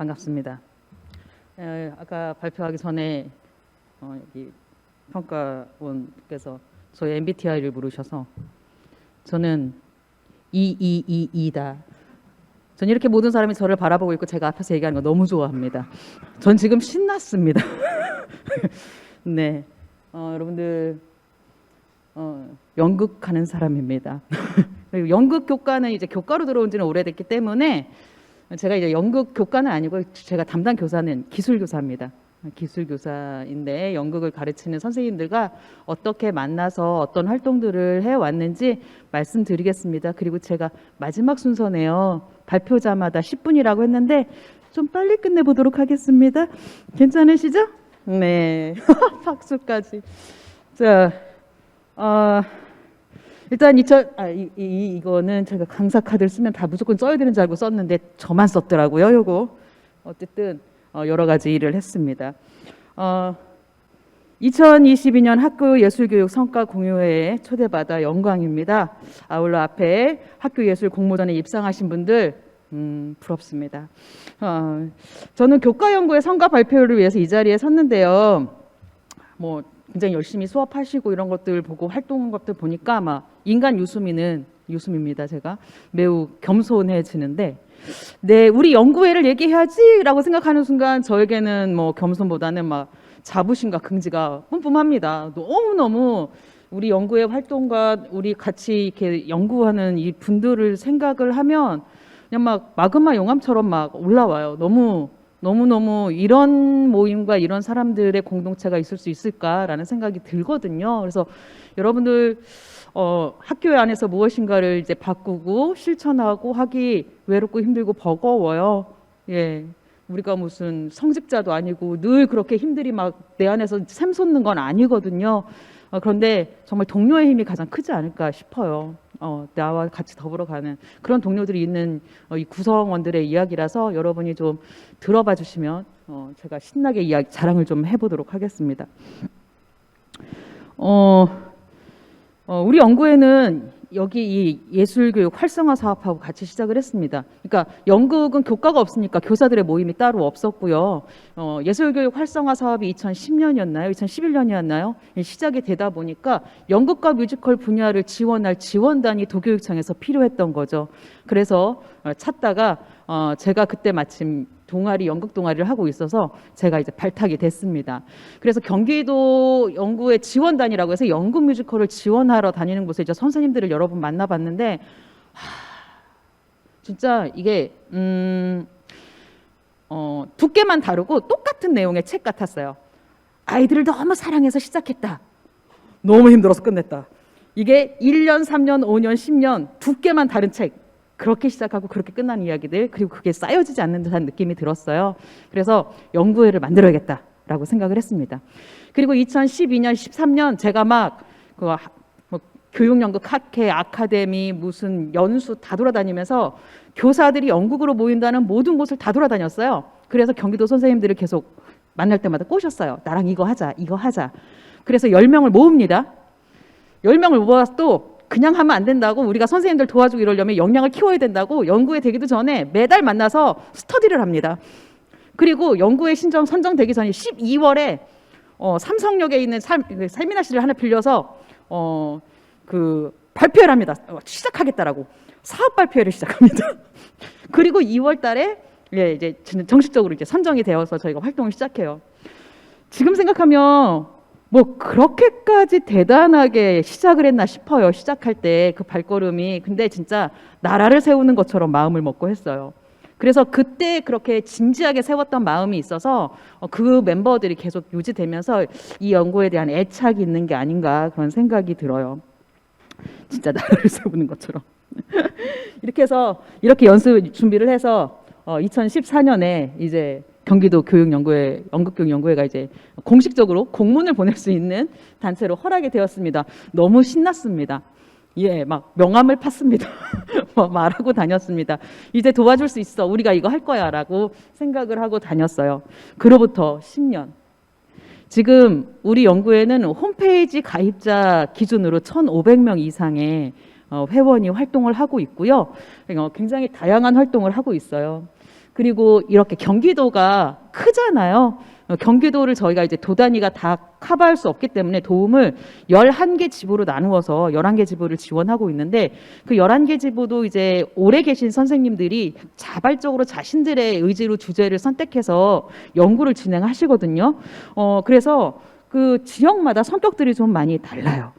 반갑습니다. 에, 아까 발표하기 전에 어, 여기 평가원께서 저희 MBTI를 물으셔서 저는 이이이이다. 전 이렇게 모든 사람이 저를 바라보고 있고 제가 앞에서 얘기하는 거 너무 좋아합니다. 전 지금 신났습니다. 네, 어, 여러분들 어, 연극하는 사람입니다. 연극 교과는 이제 교과로 들어온 지는 오래됐기 때문에 제가 이제 연극 교과는 아니고 제가 담당 교사는 기술 교사입니다. 기술 교사인데 연극을 가르치는 선생님들과 어떻게 만나서 어떤 활동들을 해 왔는지 말씀드리겠습니다. 그리고 제가 마지막 순서네요. 발표자마다 10분이라고 했는데 좀 빨리 끝내 보도록 하겠습니다. 괜찮으시죠? 네. 박수까지. 자, 어, 일단 2000, 아, 이, 이, 이거는 제가 강사 카드를 쓰면 다 무조건 써야 되는 줄 알고 썼는데 저만 썼더라고요, 요거. 어쨌든 어, 여러 가지 일을 했습니다. 어, 2022년 학교 예술교육 성과 공유회에 초대받아 영광입니다. 아울러 앞에 학교 예술 공모전에 입상하신 분들 음, 부럽습니다. 어, 저는 교과 연구의 성과 발표를 위해서 이 자리에 섰는데요. 뭐 굉장히 열심히 수업하시고 이런 것들 보고 활동한 것들 보니까 막 인간 유수미는 유수미입니다. 제가 매우 겸손해지는데 네 우리 연구회를 얘기해야지라고 생각하는 순간 저에게는 뭐 겸손보다는 막 자부심과 긍지가 뿜뿜합니다. 너무 너무 우리 연구회 활동과 우리 같이 이렇게 연구하는 이 분들을 생각을 하면 그냥 막 마그마 용암처럼 막 올라와요. 너무 너무너무 이런 모임과 이런 사람들의 공동체가 있을 수 있을까라는 생각이 들거든요. 그래서 여러분들 어, 학교 안에서 무엇인가를 이제 바꾸고 실천하고 하기 외롭고 힘들고 버거워요. 예. 우리가 무슨 성직자도 아니고 늘 그렇게 힘들이 막 내 안에서 샘솟는 건 아니거든요. 어, 그런데 정말 동료의 힘이 가장 크지 않을까 싶어요. 어, 나와 같이 더불어 가는 그런 동료들이 있는 어, 이 구성원들의 이야기라서 여러분이 좀 들어봐 주시면 어, 제가 신나게 이야기 자랑을 좀 해보도록 하겠습니다. 어, 어, 우리 연구회는 여기 이 예술교육 활성화 사업하고 같이 시작을 했습니다. 그러니까 연극은 교과가 없으니까 교사들의 모임이 따로 없었고요. 어, 예술교육 활성화 사업이 2010년이었나요? 2011년이었나요? 시작이 되다 보니까 연극과 뮤지컬 분야를 지원할 지원단이 도교육청에서 필요했던 거죠. 그래서 어, 찾다가 어, 제가 그때 마침 동아리 연극 동아리를 하고 있어서 제가 이제 발탁이 됐습니다. 그래서 경기도 연구의 지원단이라고 해서 연극 뮤지컬을 지원하러 다니는 곳에 이제 선생님들을 여러 분 만나봤는데 하, 진짜 이게 음, 어, 두께만 다르고 똑같은 내용의 책 같았어요. 아이들을 너무 사랑해서 시작했다. 너무 힘들어서 끝냈다. 이게 1년, 3년, 5년, 10년 두께만 다른 책. 그렇게 시작하고 그렇게 끝난 이야기들 그리고 그게 쌓여지지 않는 듯한 느낌이 들었어요. 그래서 연구회를 만들어야겠다라고 생각을 했습니다. 그리고 2012년, 13년 제가 막그 뭐 교육연극 학회, 아카데미, 무슨 연수 다 돌아다니면서 교사들이 연극으로 모인다는 모든 곳을 다 돌아다녔어요. 그래서 경기도 선생님들을 계속 만날 때마다 꼬셨어요. 나랑 이거 하자, 이거 하자. 그래서 10명을 모읍니다. 10명을 모아서 또 그냥 하면 안 된다고 우리가 선생님들 도와주고 이러려면 역량을 키워야 된다고 연구에 되기도 전에 매달 만나서 스터디를 합니다. 그리고 연구에 신청 선정되기 전에 12월에 어, 삼성역에 있는 살, 살미나씨를 하나 빌려서 어, 그 발표를 합니다. 어, 시작하겠다라고 사업 발표를 시작합니다. 그리고 2월 달에 예, 이제 정식적으로 이제 선정이 되어서 저희가 활동을 시작해요. 지금 생각하면 뭐 그렇게까지 대단하게 시작을 했나 싶어요. 시작할 때 그 발걸음이. 근데 진짜 나라를 세우는 것처럼 마음을 먹고 했어요. 그래서 그때 그렇게 진지하게 세웠던 마음이 있어서 어, 그 멤버들이 계속 유지되면서 이 연구에 대한 애착이 있는 게 아닌가 그런 생각이 들어요. 진짜 나라를 세우는 것처럼. 이렇게 해서 이렇게 연습 준비를 해서 2014년에 어, 이제 경기도 교육연구회 연극교육연구회가 이제 공식적으로 공문을 보낼 수 있는 단체로 허락이 되었습니다. 너무 신났습니다. 예, 막 명함을 팠습니다. 뭐 말하고 다녔습니다. 이제 도와줄 수 있어. 우리가 이거 할 거야 라고 생각을 하고 다녔어요. 그로부터 10년. 지금 우리 연구회는 홈페이지 가입자 기준으로 1,500명 이상의 어, 회원이 활동을 하고 있고요. 어, 굉장히 다양한 활동을 하고 있어요. 그리고 이렇게 경기도가 크잖아요. 어, 경기도를 저희가 이제 도 단위가 다 커버할 수 없기 때문에 도움을 11개 지부로 나누어서 11개 지부를 지원하고 있는데 그 11개 지부도 이제 오래 계신 선생님들이 자발적으로 자신들의 의지로 주제를 선택해서 연구를 진행하시거든요. 어, 그래서 그 지역마다 성격들이 좀 많이 달라요.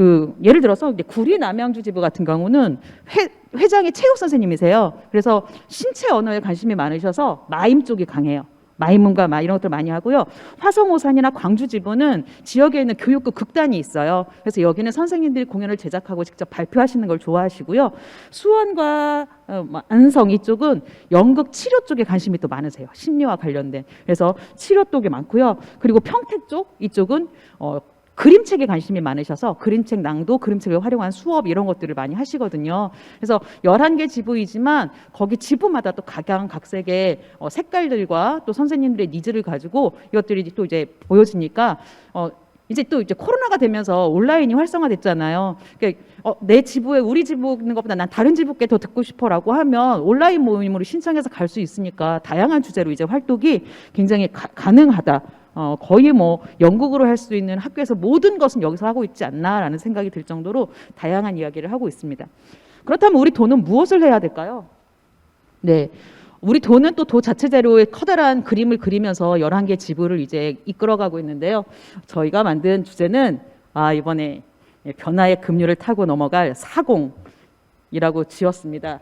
그 예를 들어서 구리 남양주 지부 같은 경우는 회, 회장이 체육 선생님이세요. 그래서 신체 언어에 관심이 많으셔서 마임 쪽이 강해요. 마임문과 막 이런 것들 많이 하고요. 화성오산이나 광주 지부는 지역에 있는 교육부 극단이 있어요. 그래서 여기는 선생님들이 공연을 제작하고 직접 발표하시는 걸 좋아하시고요. 수원과 어, 뭐 안성 이쪽은 연극 치료 쪽에 관심이 또 많으세요. 심리와 관련된. 그래서 치료 쪽이 많고요. 그리고 평택 쪽 이쪽은 어, 그림책에 관심이 많으셔서 그림책 낭독, 그림책을 활용한 수업 이런 것들을 많이 하시거든요. 그래서 11개 지부이지만 거기 지부마다 또 각양각색의 어, 색깔들과 또 선생님들의 니즈를 가지고 이것들이 또 이제 보여지니까 어, 이제 또 이제 코로나가 되면서 온라인이 활성화됐잖아요. 그러니까 어, 내 지부에 우리 지부 있는 것보다 난 다른 지부께 더 듣고 싶어라고 하면 온라인 모임으로 신청해서 갈 수 있으니까 다양한 주제로 이제 활동이 굉장히 가, 가능하다. 어, 거의 뭐 영국으로 할 수 있는 학교에서 모든 것은 여기서 하고 있지 않나라는 생각이 들 정도로 다양한 이야기를 하고 있습니다. 그렇다면 우리 도는 무엇을 해야 될까요? 네. 우리 도는 또도 자체제로의 커다란 그림을 그리면서 11개 지부를 이제 이끌어가고 있는데요. 저희가 만든 주제는 아, 이번에 변화의 급류를 타고 넘어갈 사공이라고 지었습니다.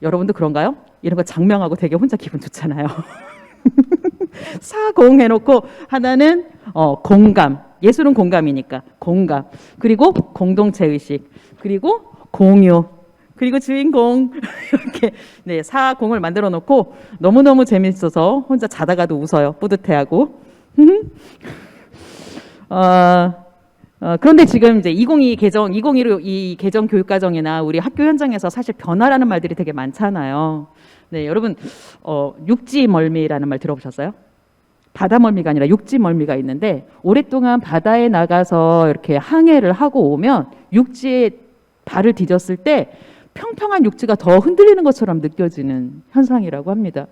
여러분도 그런가요? 이런 거 장명하고 되게 혼자 기분 좋잖아요. 사공 해놓고 하나는 어, 공감. 예술은 공감이니까 공감. 그리고 공동체 의식. 그리고 공유. 그리고 주인공 이렇게 네 사공을 만들어 놓고 너무 너무 재밌어서 혼자 자다가도 웃어요 뿌듯해하고 어, 어, 그런데 지금 이제 2022 개정 2015이 개정 교육 과정이나 우리 학교 현장에서 사실 변화라는 말들이 되게 많잖아요. 네 여러분 어, 육지멀미라는 말 들어보셨어요? 바다멀미가 아니라 육지멀미가 있는데 오랫동안 바다에 나가서 이렇게 항해를 하고 오면 육지에 발을 디뎠을 때 평평한 육지가 더 흔들리는 것처럼 느껴지는 현상이라고 합니다.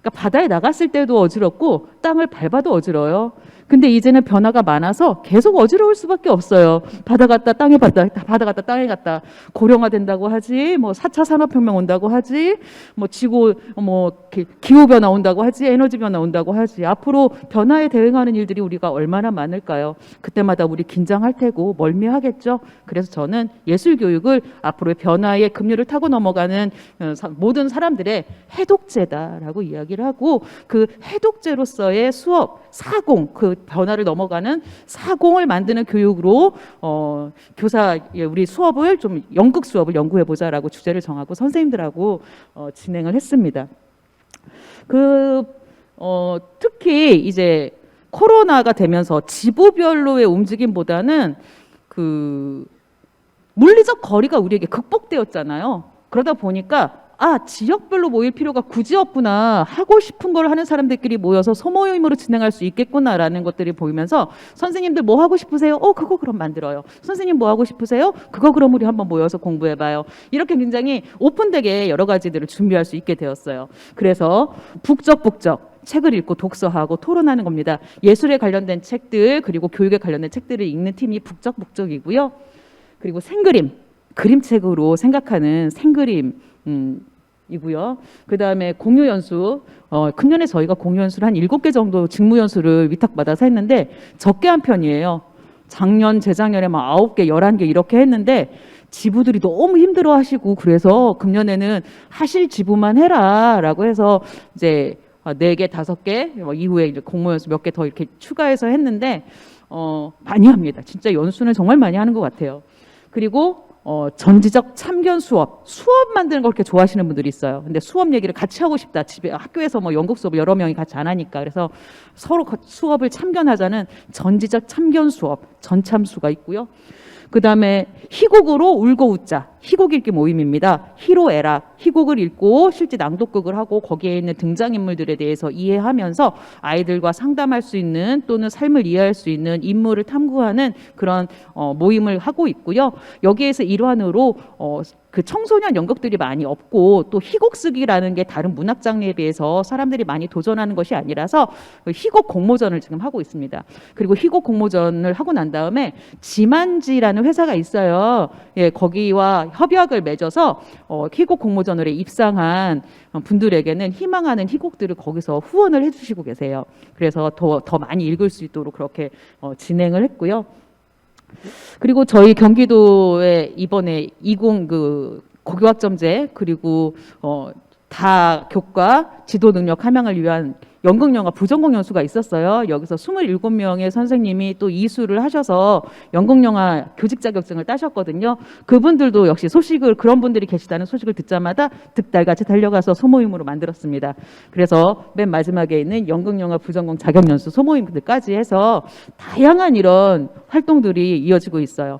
그러니까 바다에 나갔을 때도 어지럽고 땅을 밟아도 어지러워요. 근데 이제는 변화가 많아서 계속 어지러울 수밖에 없어요. 바다 갔다 땅에 갔다 바다 갔다 땅에 갔다 고령화 된다고 하지 뭐 4차 산업혁명 온다고 하지 뭐 지구 뭐 기후 변화 온다고 하지 에너지 변화 온다고 하지 앞으로 변화에 대응하는 일들이 우리가 얼마나 많을까요? 그때마다 우리 긴장할 테고 멀미하겠죠. 그래서 저는 예술 교육을 앞으로의 변화의 급류를 타고 넘어가는 어, 사- 모든 사람들의 해독제다라고 이야기를 하고 그 해독제로서의 수업 사공 그 변화를 넘어가는 사공을 만드는 교육으로 어, 교사 예, 우리 수업을 좀 연극 수업을 연구해 보자라고 주제를 정하고 선생님들하고 어, 진행을 했습니다. 그 어, 특히 이제 코로나가 되면서 지부별로의 움직임보다는 그 물리적 거리가 우리에게 극복되었잖아요. 그러다 보니까 아 지역별로 모일 필요가 굳이 없구나 하고 싶은 걸 하는 사람들끼리 모여서 소모임으로 진행할 수 있겠구나라는 것들이 보이면서 선생님들 뭐 하고 싶으세요? 어 그거 그럼 만들어요. 선생님 뭐 하고 싶으세요? 그거 그럼 우리 한번 모여서 공부해봐요. 이렇게 굉장히 오픈되게 여러 가지들을 준비할 수 있게 되었어요. 그래서 북적북적 책을 읽고 독서하고 토론하는 겁니다. 예술에 관련된 책들 그리고 교육에 관련된 책들을 읽는 팀이 북적북적이고요. 그리고 생그림 그림책으로 생각하는 생그림 음, 이고요. 그 다음에 공유 연수. 어, 금년에 저희가 공유 연수를 한 일곱 개 정도 직무 연수를 위탁받아서 했는데 적게 한 편이에요. 작년, 재작년에 막 아홉 개, 열한 개 이렇게 했는데 지부들이 너무 힘들어 하시고 그래서 금년에는 하실 지부만 해라라고 해서 이제 어, 네 개, 다섯 개, 뭐 이후에 이제 공모 연수 몇 개 더 이렇게 추가해서 했는데 어, 많이 합니다. 진짜 연수는 정말 많이 하는 것 같아요. 그리고 어, 전지적 참견 수업, 수업 만드는 걸 그렇게 좋아하시는 분들이 있어요. 근데 수업 얘기를 같이 하고 싶다. 집에 학교에서 뭐 연극 수업을 여러 명이 같이 안 하니까 그래서 서로 거- 수업을 참견하자는 전지적 참견 수업, 전참수가 있고요. 그 다음에 희곡으로 울고 웃자 희곡 읽기 모임입니다. 희로애락 희곡을 읽고 실제 낭독극을 하고 거기에 있는 등장인물들에 대해서 이해하면서 아이들과 상담할 수 있는 또는 삶을 이해할 수 있는 인물을 탐구하는 그런 어, 모임을 하고 있고요. 여기에서 일환으로 어, 그 청소년 연극들이 많이 없고 또 희곡 쓰기라는 게 다른 문학 장르에 비해서 사람들이 많이 도전하는 것이 아니라서 그 희곡 공모전을 지금 하고 있습니다. 그리고 희곡 공모전을 하고 난 다음에 지만지라는 회사가 있어요. 예, 거기와 협약을 맺어서 어, 희곡 공모전에 입상한 분들에게는 희망하는 희곡들을 거기서 후원을 해주시고 계세요. 그래서 더, 더 많이 읽을 수 있도록 그렇게 어, 진행을 했고요. 그리고 저희 경기도에 이번에 20 그 고교학점제 그리고 어, 다 교과 지도 능력 함양을 위한 연극 영화 부전공 연수가 있었어요. 여기서 27명의 선생님이 또 이수를 하셔서 연극 영화 교직 자격증을 따셨거든요. 그분들도 역시 소식을 그런 분들이 계시다는 소식을 듣자마자 득달같이 달려가서 소모임으로 만들었습니다. 그래서 맨 마지막에 있는 연극 영화 부전공 자격 연수 소모임들까지 해서 다양한 이런 활동들이 이어지고 있어요.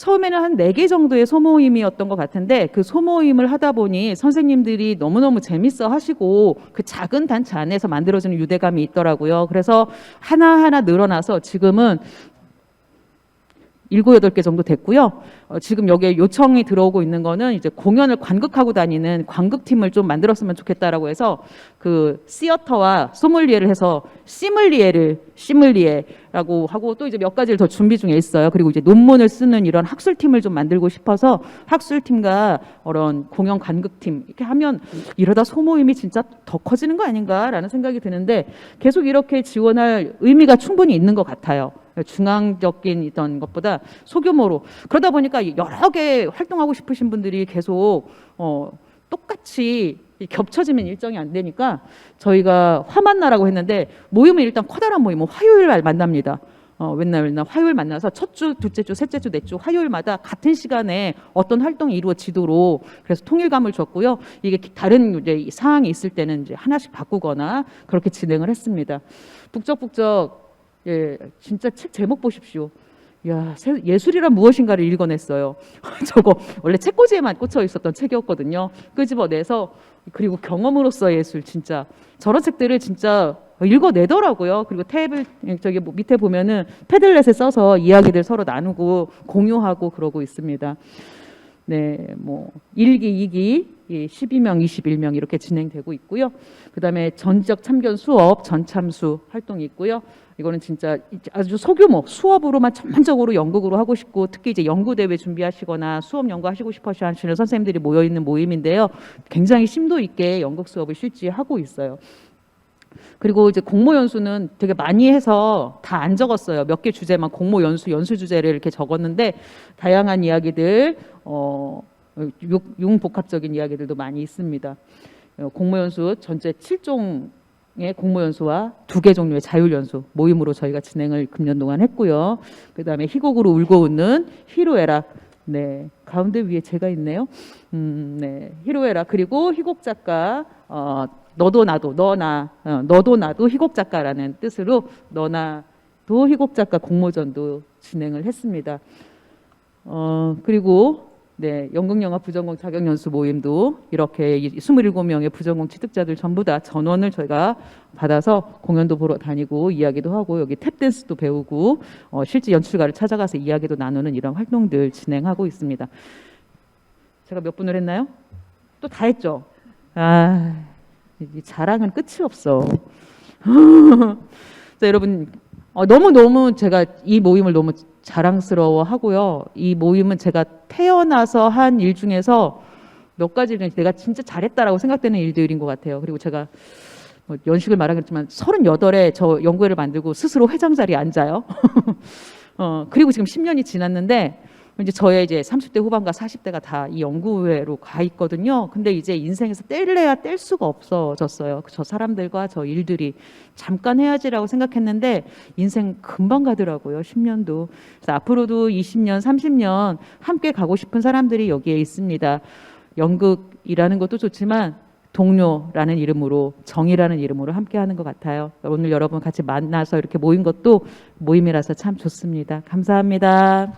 처음에는 한 네 개 정도의 소모임이었던 것 같은데 그 소모임을 하다 보니 선생님들이 너무너무 재밌어 하시고 그 작은 단체 안에서 만들어지는 유대감이 있더라고요. 그래서 하나하나 늘어나서 지금은 일곱 여덟 개 정도 됐고요. 어, 지금 여기에 요청이 들어오고 있는 거는 이제 공연을 관극하고 다니는 관극팀을 좀 만들었으면 좋겠다라고 해서 그 시어터와 소믈리에를 해서 시믈리에를 시믈리에라고 하고 또 이제 몇 가지를 더 준비 중에 있어요. 그리고 이제 논문을 쓰는 이런 학술팀을 좀 만들고 싶어서 학술팀과 이런 공연 관극팀 이렇게 하면 이러다 소모임이 진짜 더 커지는 거 아닌가라는 생각이 드는데 계속 이렇게 지원할 의미가 충분히 있는 것 같아요. 중앙적인 있던 것보다 소규모로 그러다 보니까 여러 개 활동하고 싶으신 분들이 계속 어, 똑같이 겹쳐지면 일정이 안 되니까 저희가 화만나라고 했는데 모임은 일단 커다란 모임은 화요일 날 만납니다. 어, 맨날 맨날 화요일 만나서 첫 주, 둘째 주, 셋째 주, 넷주 화요일마다 같은 시간에 어떤 활동이 이루어지도록 그래서 통일감을 줬고요. 이게 다른 이제 사항이 있을 때는 이제 하나씩 바꾸거나 그렇게 진행을 했습니다. 북적북적 예, 진짜 책 제목 보십시오. 야, 세- 예술이란 무엇인가를 읽어냈어요. 저거 원래 책꽂이에만 꽂혀 있었던 책이었거든요. 끄집어내서 그리고 경험으로서 예술 진짜 저런 책들을 진짜 읽어내더라고요. 그리고 탭을 저기 뭐 밑에 보면은 패들렛에 써서 이야기들 서로 나누고 공유하고 그러고 있습니다. 네, 뭐 1기, 2기, 12명, 21명 이렇게 진행되고 있고요. 그다음에 전적 참견 수업, 전참수 활동이 있고요. 이거는 진짜 아주 소규모 수업으로만 전반적으로 연극으로 하고 싶고 특히 이제 연구 대회 준비하시거나 수업 연구하시고 싶어 하시는 선생님들이 모여 있는 모임인데요. 굉장히 심도 있게 연극 수업을 실시하고 있어요. 그리고 이제 공모 연수는 되게 많이 해서 다 안 적었어요. 몇 개 주제만 공모 연수 연수 주제를 이렇게 적었는데 다양한 이야기들 어 융- 융복합적인 이야기들도 많이 있습니다. 어, 공모 연수 전체 7종의 공모 연수와 두 개 종류의 자율 연수 모임으로 저희가 진행을 금년 동안 했고요. 그다음에 희곡으로 울고 웃는 희로애락 네 가운데 위에 제가 있네요. 음, 네 희로애락 그리고 희곡 작가 어, 너도 나도 너나 어, 너도 나도 희곡 작가라는 뜻으로 너나도 희곡 작가 공모전도 진행을 했습니다. 어, 그리고 네, 연극 영화 부전공 자격 연수 모임도 이렇게 이 27명의 부전공 취득자들 전부 다 전원을 저희가 받아서 공연도 보러 다니고 이야기도 하고 여기 탭댄스도 배우고 어, 실제 연출가를 찾아가서 이야기도 나누는 이런 활동들 진행하고 있습니다. 제가 몇 분을 했나요? 또 다 했죠. 아, 이 자랑은 끝이 없어. 자, 여러분 어, 너무 너무 제가 이 모임을 너무 자랑스러워 하고요. 이 모임은 제가 태어나서 한 일 중에서 몇 가지는 내가 진짜 잘했다라고 생각되는 일들인 것 같아요. 그리고 제가 뭐 연식을 말하겠지만 38에 저 연구회를 만들고 스스로 회장 자리에 앉아요. 어, 그리고 지금 10년이 지났는데 이제 저의 이제 30대 후반과 40대가 다 이 연구회로 가 있거든요. 근데 이제 인생에서 뗄래야 뗄 수가 없어졌어요. 저 사람들과 저 일들이 잠깐 해야지라고 생각했는데 인생 금방 가더라고요. 10년도. 그래서 앞으로도 20년, 30년 함께 가고 싶은 사람들이 여기에 있습니다. 연극이라는 것도 좋지만 동료라는 이름으로 정이라는 이름으로 함께 하는 것 같아요. 오늘 여러분 같이 만나서 이렇게 모인 것도 모임이라서 참 좋습니다. 감사합니다.